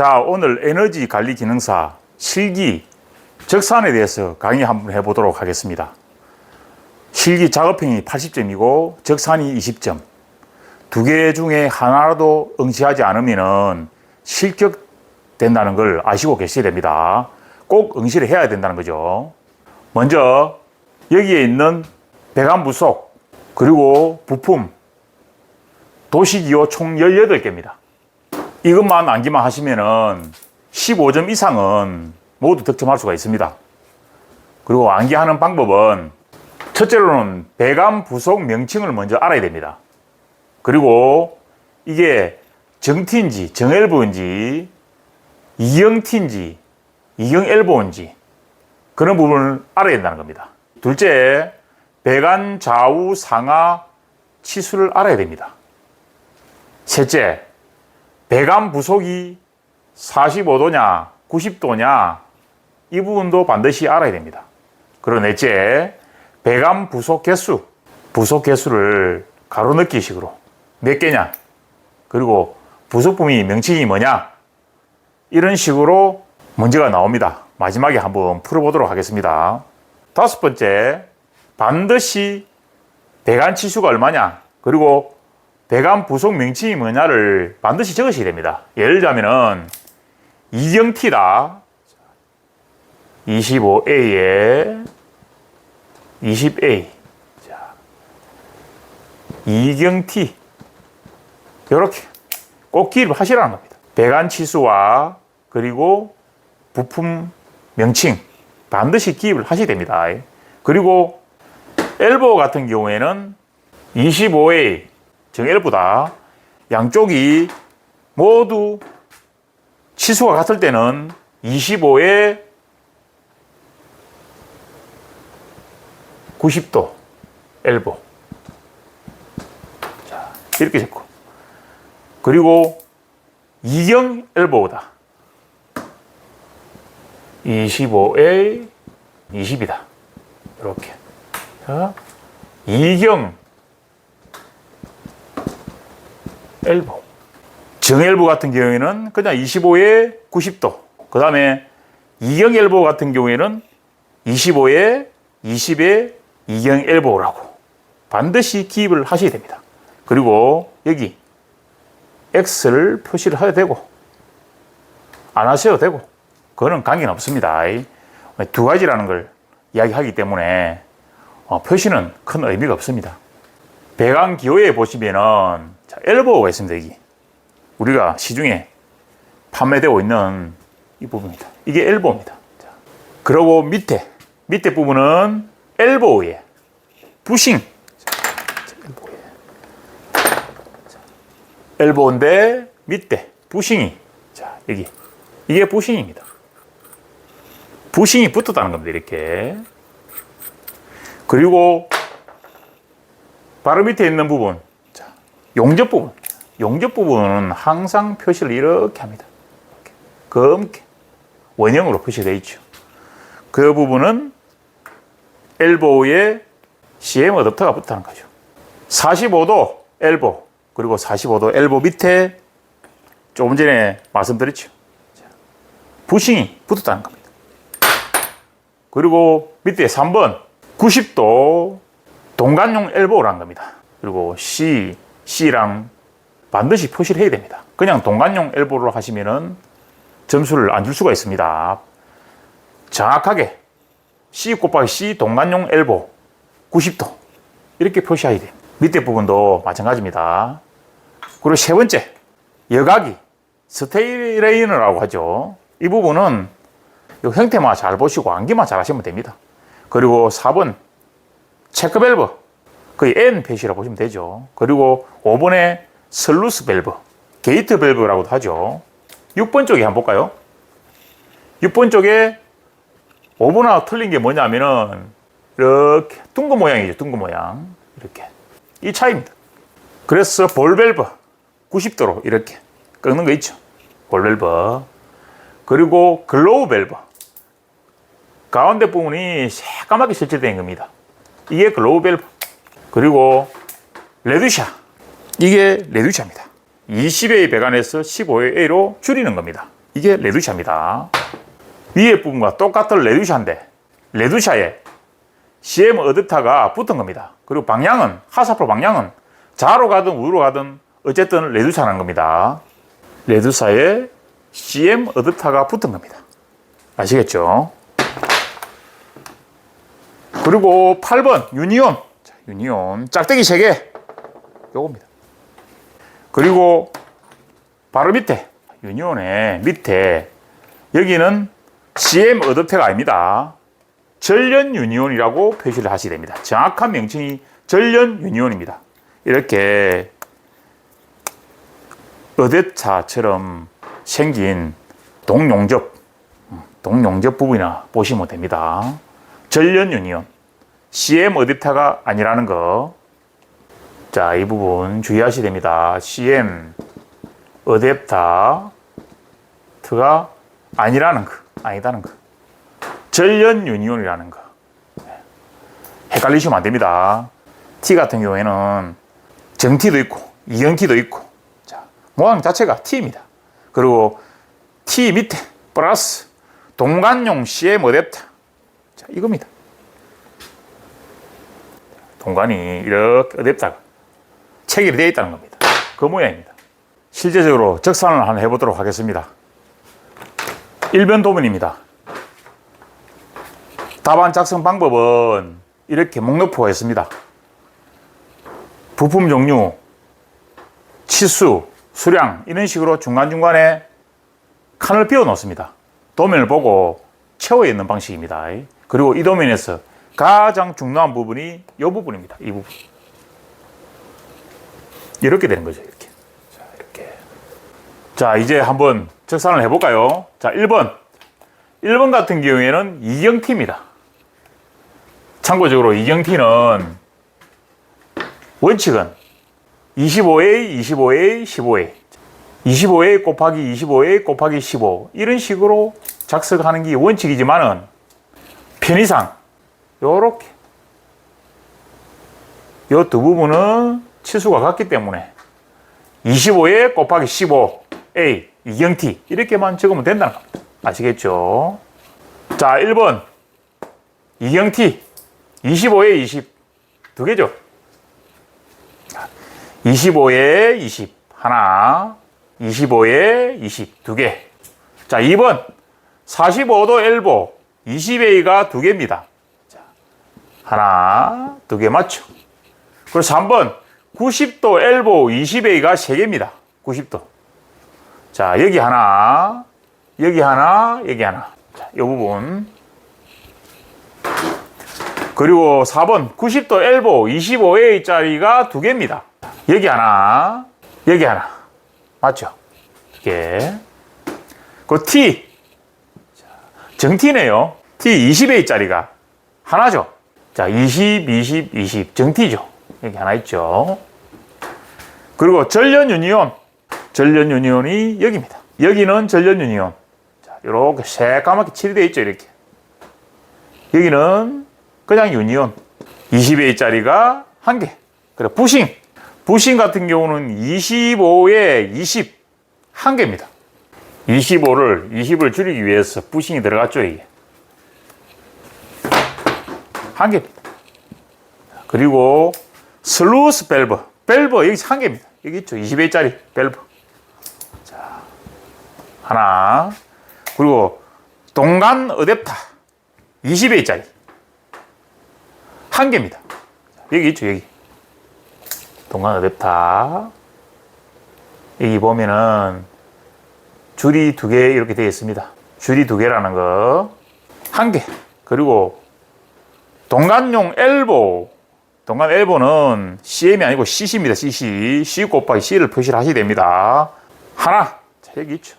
자, 오늘 에너지 관리 기능사 실기 적산에 대해서 강의 한번 해보도록 하겠습니다. 실기 작업행위 80점이고 적산이 20점. 두 개 중에 하나라도 응시하지 않으면 실격된다는 걸 아시고 계셔야 됩니다. 꼭 응시를 해야 된다는 거죠. 먼저 여기에 있는 배관 부속 그리고 부품 도시기호 총 18개입니다. 이것만 암기만 하시면은 15점 이상은 모두 득점할 수가 있습니다. 그리고 암기하는 방법은 첫째로는 배관 부속 명칭을 먼저 알아야 됩니다. 그리고 이게 정티인지 정엘보인지 이경티인지 이경엘보인지 그런 부분을 알아야 된다는 겁니다. 둘째, 배관 좌우 상하 치수를 알아야 됩니다. 셋째, 배관 부속이 45도냐, 90도냐, 이 부분도 반드시 알아야 됩니다. 그리고 넷째, 배관 부속 개수, 부속 개수를 가로넣기식으로 몇 개냐, 그리고 부속품이 명칭이 뭐냐, 이런 식으로 문제가 나옵니다. 마지막에 한번 풀어보도록 하겠습니다. 다섯 번째, 반드시 배관 치수가 얼마냐, 그리고 배관 부속 명칭이 뭐냐를 반드시 적으셔야 됩니다. 예를 들자면은 이경티다. 25A에 20A. 자, 이경티. 이렇게 꼭 기입을 하시라는 겁니다. 배관 치수와 그리고 부품 명칭 반드시 기입을 하셔야 됩니다. 그리고 엘보 같은 경우에는 25A 정엘보다 양쪽이 모두 치수가 같을 때는 25에 90도 엘보. 자 이렇게 적고. 그리고 이경 엘보다 25에 20이다. 이렇게. 자 이경 엘보. 정엘보 같은 경우에는 그냥 25에 90도. 그 다음에 이경엘보 같은 경우에는 25에 20에 이경엘보라고 반드시 기입을 하셔야 됩니다. 그리고 여기 X를 표시를 해도 되고 안 하셔도 되고 그거는 관계는 없습니다. 두 가지라는 걸 이야기하기 때문에 어, 표시는 큰 의미가 없습니다. 배관 기호에 보시면은 자, 엘보가 있습니다. 여기 우리가 시중에 판매되고 있는 이 부분입니다. 이게 엘보입니다. 자, 그리고 밑에 밑에 부분은 엘보의 부싱. 엘보인데 밑에 부싱이 자 여기 이게 부싱입니다. 부싱이 붙었다는 겁니다. 이렇게 그리고 바로 밑에 있는 부분, 자, 용접 부분. 용접 부분은 항상 표시를 이렇게 합니다. 이렇게. 검게. 원형으로 표시되어 있죠. 그 부분은 엘보에 CM 어댑터가 붙다는 거죠. 45도 엘보, 그리고 45도 엘보 밑에 조금 전에 말씀드렸죠. 자, 부싱이 붙었다는 겁니다. 그리고 밑에 3번 90도 동간용 엘보라는 겁니다. 그리고 C, C랑 반드시 표시를 해야 됩니다. 그냥 동간용 엘보로 하시면은 점수를 안 줄 수가 있습니다. 정확하게 C 곱하기 C 동간용 엘보 90도 이렇게 표시해야 돼요. 밑에 부분도 마찬가지입니다. 그리고 세 번째 여각이 스테이레이너라고 하죠. 이 부분은 이 형태만 잘 보시고 암기만 잘 하시면 됩니다. 그리고 4번 체크 밸브 거의 N 표시라고 보시면 되죠. 그리고 5번에 슬루스 밸브 게이트 밸브라고도 하죠. 6번 쪽에 한번 볼까요? 6번 쪽에 5번하고 틀린 게 뭐냐면은 이렇게 둥근 모양이죠. 둥근 모양 이렇게 이 차이입니다. 그래서 볼 밸브 90도로 이렇게 꺾는 거 있죠. 볼 밸브 그리고 글로우 밸브 가운데 부분이 새까맣게 설치된 겁니다. 이게 글로우 밸브. 그리고 레드샤. 이게 레드샤입니다. 20의 배관에서 15의 A로 줄이는 겁니다. 이게 레두샤입니다. 위에 부분과 똑같은 레두샤인데 레두샤에 CM 어댑터가 붙은 겁니다. 그리고 방향은 하사프로 방향은 좌로 가든 우로 가든 어쨌든 레두샤라는 겁니다. 레두사에 CM 어댑터가 붙은 겁니다. 아시겠죠? 그리고 8번 유니온. 자, 유니온 짝대기 3개. 요겁니다. 그리고 바로 밑에 유니온의 밑에 여기는 CM 어댑터가 아닙니다. 전련 유니온이라고 표시를 하시게 됩니다. 정확한 명칭이 전련 유니온입니다. 이렇게 어댑터처럼 생긴 동용접, 음, 동용접 부분이나 보시면 됩니다. 전련 유니온, CM 어댑터가 아니라는 거. 자, 이 부분 주의하셔야 됩니다. CM 어댑터가 아니라는 거, 아니다는 거. 전련 유니온이라는 거. 헷갈리시면 안 됩니다. T 같은 경우에는 정T도 있고, 이형T도 있고, 자, 모양 자체가 T입니다. 그리고 T 밑에 플러스 동관용 CM 어댑터. 자, 이겁니다. 동관이 이렇게 어댑터가 체결이 되어 있다는 겁니다. 그 모양입니다. 실제적으로 적산을 한번 해보도록 하겠습니다. 1번 도면입니다. 답안 작성 방법은 이렇게 목록표가 있습니다. 부품 종류, 치수, 수량 이런 식으로 중간중간에 칸을 비워 놓습니다. 도면을 보고 채워 있는 방식입니다. 그리고 이 도면에서 가장 중요한 부분이 이 부분입니다. 이 부분. 이렇게 되는 거죠. 이렇게. 자, 이렇게. 자, 이제 한번 적산을 해볼까요? 자, 1번. 1번 같은 경우에는 이경티입니다. 참고적으로 이경티는 원칙은 25A, 25A, 15A. 25A 곱하기 25A 곱하기 15. 이런 식으로 작성하는 게 원칙이지만은 편의상 요렇게 요 두 부분은 치수가 같기 때문에 25A 곱하기 15A 이경티 이렇게만 적으면 된다는 겁니다. 아시겠죠? 자, 1번 이경티 25에 20 두 개죠. 25에 20 하나 25에 20 두 개. 자, 2번 45도 엘보 20A가 두 개입니다. 자, 하나 두 개 맞죠? 그리고 3번 90도 엘보 20A가 세 개입니다. 90도. 자, 여기 하나 여기 하나 여기 하나. 자, 이 부분 그리고 4번 90도 엘보 25A짜리가 두 개입니다. 여기 하나, 여기 하나. 맞죠? 이게. 그 T. 정T네요. T 20A짜리가 하나죠. 자, 20, 20, 20. 정T죠. 여기 하나 있죠. 그리고 전련 유니온. 전련 유니온이 여기입니다. 여기는 전련 유니온. 자, 이렇게 새까맣게 칠되어 있죠. 이렇게. 여기는 그냥 유니온 20A짜리가 한 개. 그래 부싱. 부싱 같은 경우는 25에 20 한 개입니다. 25를 20을 줄이기 위해서 부싱이 들어갔죠, 이게. 한 개입니다. 그리고 슬루스 밸브. 밸브 여기 한 개입니다. 여기 있죠. 20A짜리 밸브. 자. 하나. 그리고 동간 어댑터 20A짜리. 한 개입니다. 여기 있죠, 여기. 동간 어댑터. 여기 보면은 줄이 두 개 이렇게 되어 있습니다. 줄이 두 개라는 거. 한 개. 그리고 동간용 엘보. 동간 엘보는 CM이 아니고 CC입니다. CC. C 곱하기 C를 표시를 하셔야 됩니다. 하나. 자, 여기 있죠.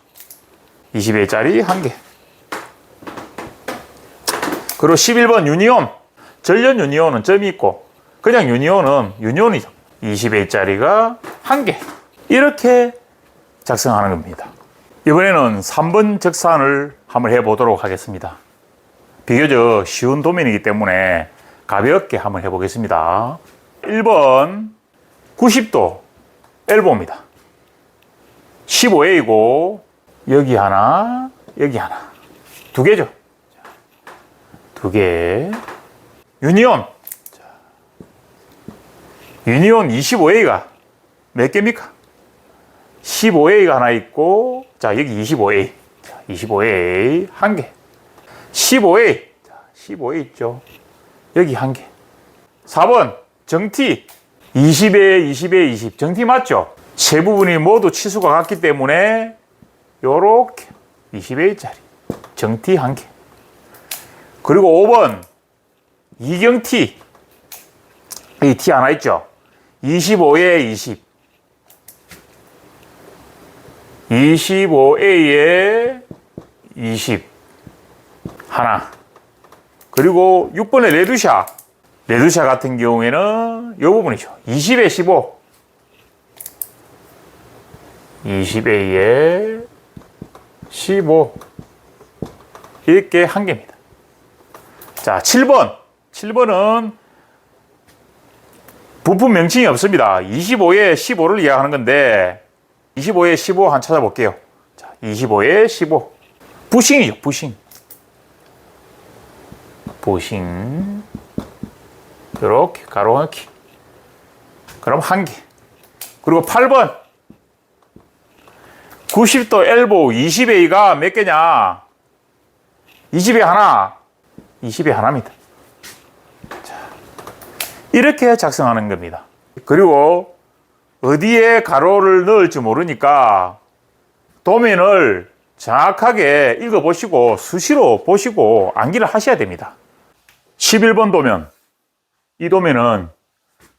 20회짜리 한 개. 그리고 11번 유니온. 전련 유니온은 점이 있고 그냥 유니온은 유니온이죠. 20A짜리가 한 개. 이렇게 작성하는 겁니다. 이번에는 3번 적산을 한번 해보도록 하겠습니다. 비교적 쉬운 도면이기 때문에 가볍게 한번 해보겠습니다. 1번 90도 엘보입니다. 15A고 여기 하나, 여기 하나. 두 개죠. 두 개. 유니온. 자, 유니온 25A가 몇 개입니까? 15A가 하나 있고, 자, 여기 25A. 자, 25A 한 개. 15A. 자, 15A 있죠. 여기 한 개. 4번, 정티. 20에 20에 20. 정티 맞죠? 세 부분이 모두 치수가 같기 때문에, 요렇게 20A짜리. 정티 한 개. 그리고 5번, 이경티. 이 T 하나 있죠? 25에 20. 25A에 20. 하나. 그리고 6번의 레드샤. 레드샤 같은 경우에는 이 부분이죠. 20에 15. 20A에 15. 이렇게 한 개입니다. 자, 7번. 7번은 부품 명칭이 없습니다. 25에 15를 이야기하는 건데 25에 15 한 찾아볼게요. 자, 25에 15. 부싱이죠, 부싱. 부싱. 이렇게 가로 넣기. 그럼 한 개. 그리고 8번. 90도 엘보 20A가 몇 개냐? 20에 하나. 20에 하나입니다. 자, 이렇게 작성하는 겁니다. 그리고 어디에 가로를 넣을지 모르니까 도면을 정확하게 읽어보시고 수시로 보시고 암기를 하셔야 됩니다. 11번 도면. 이 도면은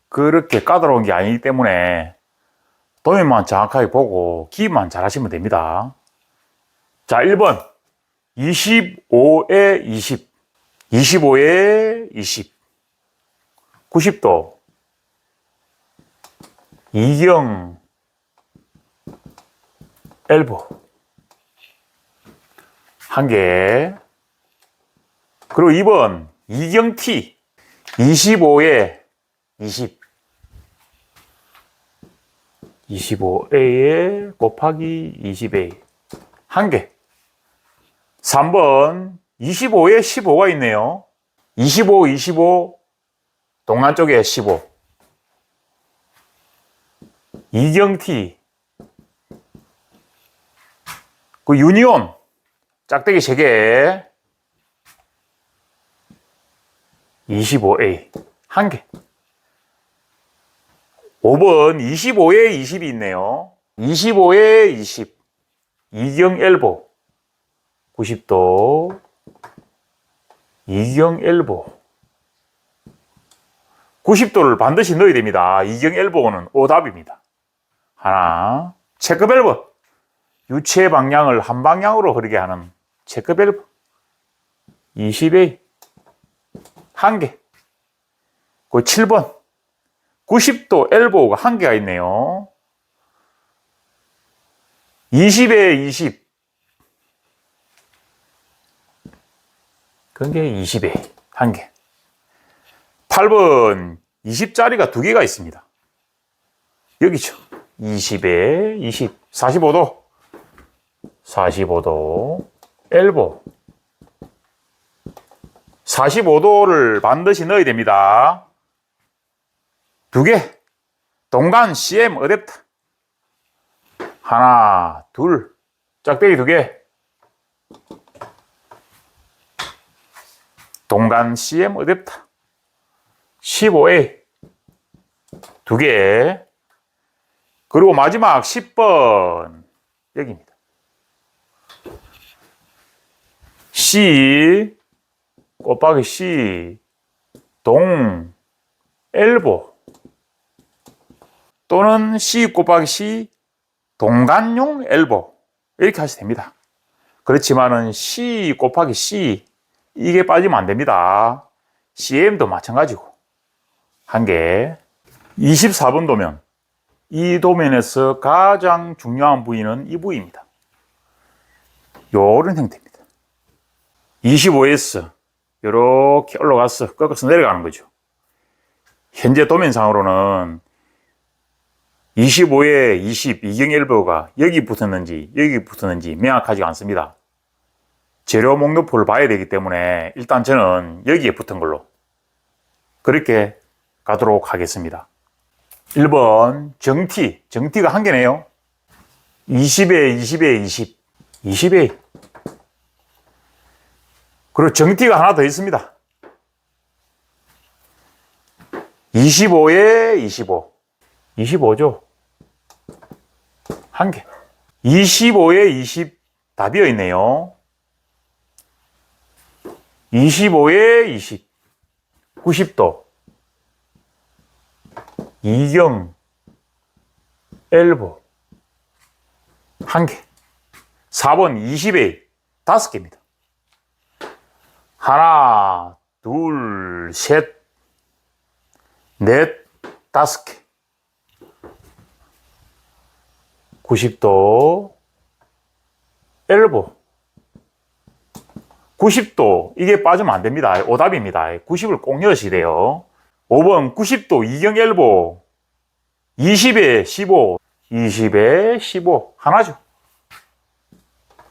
그렇게 까다로운 게 아니기 때문에 도면만 정확하게 보고 기입만 잘 하시면 됩니다. 자, 1번. 25에 20. 25에 20. 90도. 이경 엘보 한 개. 그리고 2번 이경 T 25에 20. 25A에 곱하기 20A 한 개. 3번 25에 15가 있네요. 25, 25 동안 쪽에 15. 이경티 그 유니온 짝대기 3개 25A 한 개. 5번 25에 20이 있네요. 25에 20 이경 엘보 90도 이경 엘보 90도를 반드시 넣어야 됩니다. 이경 엘보는 오답입니다. 하나 체크 밸브 유체 방향을 한 방향으로 흐르게 하는 체크 밸브 20A 한 개. 그 7번 90도 엘보가 한 개가 있네요. 20에 20 그게 20에 한 개. 8번 20짜리가 두 개가 있습니다. 여기죠. 20에 20, 45도. 45도. 엘보. 45도를 반드시 넣어야 됩니다. 두 개. 동간 CM 어댑터. 하나, 둘. 짝대기 두 개. 동간 CM 어댑터 15A 두 개. 그리고 마지막 10번 여기입니다. C 곱하기 C 동 엘보 또는 C 곱하기 C 동간용 엘보 이렇게 하시면 됩니다. 그렇지만은 C 곱하기 C 이게 빠지면 안 됩니다. CM도 마찬가지고. 한 개. 24번 도면. 이 도면에서 가장 중요한 부위는 이 부위입니다. 요런 형태입니다. 25S. 이렇게 올라가서 꺾어서 내려가는 거죠. 현재 도면상으로는 25에 20 이경일보가 여기 붙었는지 여기 붙었는지 명확하지 않습니다. 재료 목록표를 봐야 되기 때문에 일단 저는 여기에 붙은 걸로 그렇게 가도록 하겠습니다. 1번 정티, 정티가 한 개네요. 20에 20에 20, 20에 그리고 정티가 하나 더 있습니다. 25에 25, 25죠. 한 개. 25에 20다 비어 있네요. 25에 20, 90도. 이경, 엘보. 한 개. 4번 20에 다섯 개입니다. 하나, 둘, 셋, 넷, 다섯 개. 90도, 엘보. 90도, 이게 빠지면 안 됩니다. 오답입니다. 90을 꼭 넣으셔야 돼요. 5번 90도 이경 엘보. 20에 15, 20에 15. 하나죠.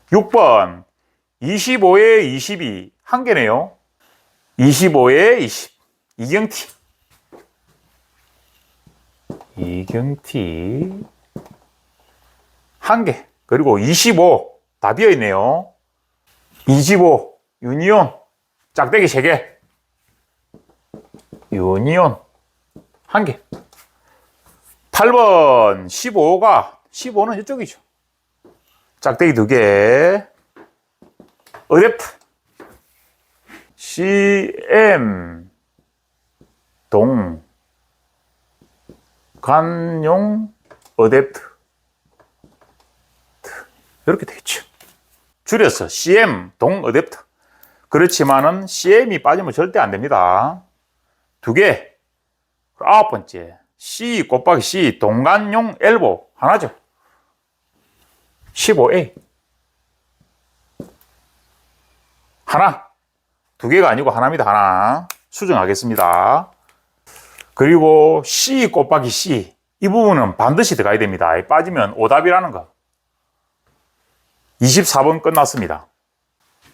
6번 25에 22. 한 개네요. 25에 20. 이경티. 이경티. 한 개. 그리고 25. 다 비어 있네요. 25. 유니온. 짝대기 3개. 유니온. 한 개. 8번 15가 15는 이쪽이죠. 짝대기 2개. 어댑트. CM 동 간용 어댑트 이렇게 되겠죠. 줄여서 CM 동 어댑트. 그렇지만은 CM이 빠지면 절대 안 됩니다. 두 개. 아홉 번째. C 곱하기 C 동간용 엘보 하나죠. 15A. 하나. 두 개가 아니고 하나입니다. 하나. 수정하겠습니다. 그리고 C 곱하기 C. 이 부분은 반드시 들어가야 됩니다. 빠지면 오답이라는 거. 24번 끝났습니다.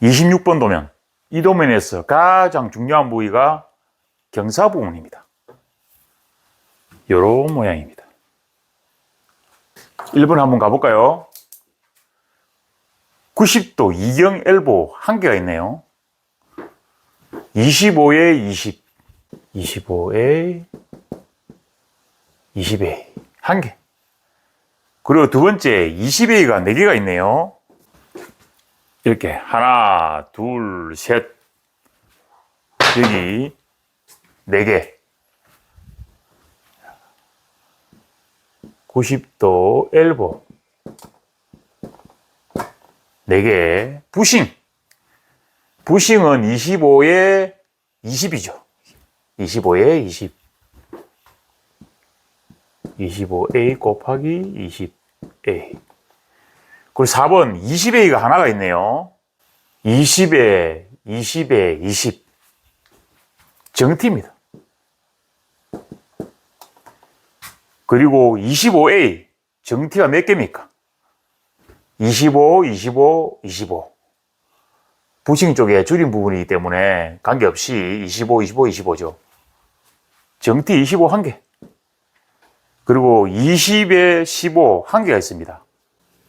26번 도면. 이 도면에서 가장 중요한 부위가 경사 부분입니다. 요런 모양입니다. 1번 한번 가볼까요? 90도 이경 엘보 한 개가 있네요. 25에 20, 25에 20에 한 개. 그리고 두 번째 20A가 네 개가 있네요. 이렇게 하나, 둘, 셋 여기 네 개. 90도 엘보 4개. 부싱. 부싱은 25에 20이죠. 25에 20. 25A 곱하기 20A. 그리고 4번 20A가 하나가 있네요. 20에 20에 20. 정티입니다. 그리고 25A 정티가 몇 개입니까? 25, 25, 25. 부싱 쪽에 줄인 부분이기 때문에 관계없이 25, 25, 25죠. 정티 25 한 개. 그리고 20에 15 한 개가 있습니다.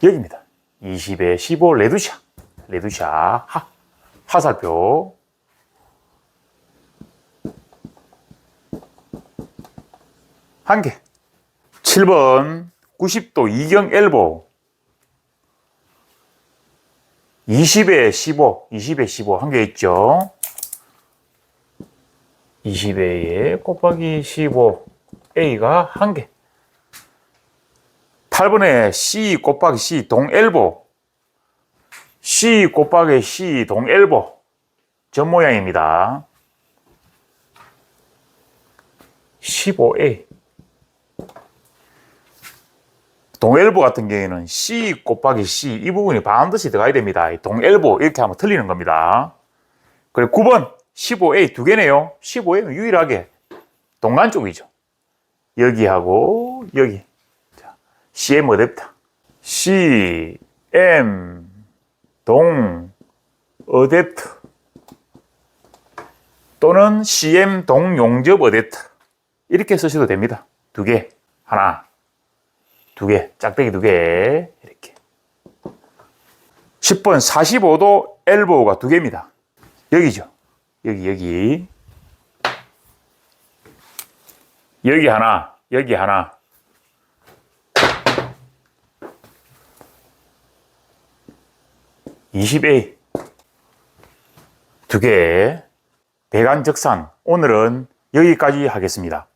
여기입니다. 20에 15 레드샷. 레드샷 하, 화살표. 한 개. 7번 90도 이경 엘보 20에 15, 20에 15 한 개 있죠. 20A에 곱하기 15 A가 한 개. 8번에 C 곱하기 C 동 엘보 C 곱하기 C 동 엘보 전 모양입니다. 15A 동엘보 같은 경우에는 C 곱하기 C 이 부분이 반드시 들어가야 됩니다. 동엘보 이렇게 하면 틀리는 겁니다. 그리고 9번 15A 두 개네요. 15A는 유일하게 동간 쪽이죠. 여기하고 여기 CM 어댑터. CM 동 어댑터. 또는 CM 동 용접 어댑터. 이렇게 쓰셔도 됩니다. 두 개. 하나. 두 개. 짝대기 두 개. 이렇게. 10번 45도 엘보가 두 개입니다. 여기죠. 여기, 여기. 여기 하나, 여기 하나. (20A) 두 개. 대간적산 오늘은 여기까지 하겠습니다.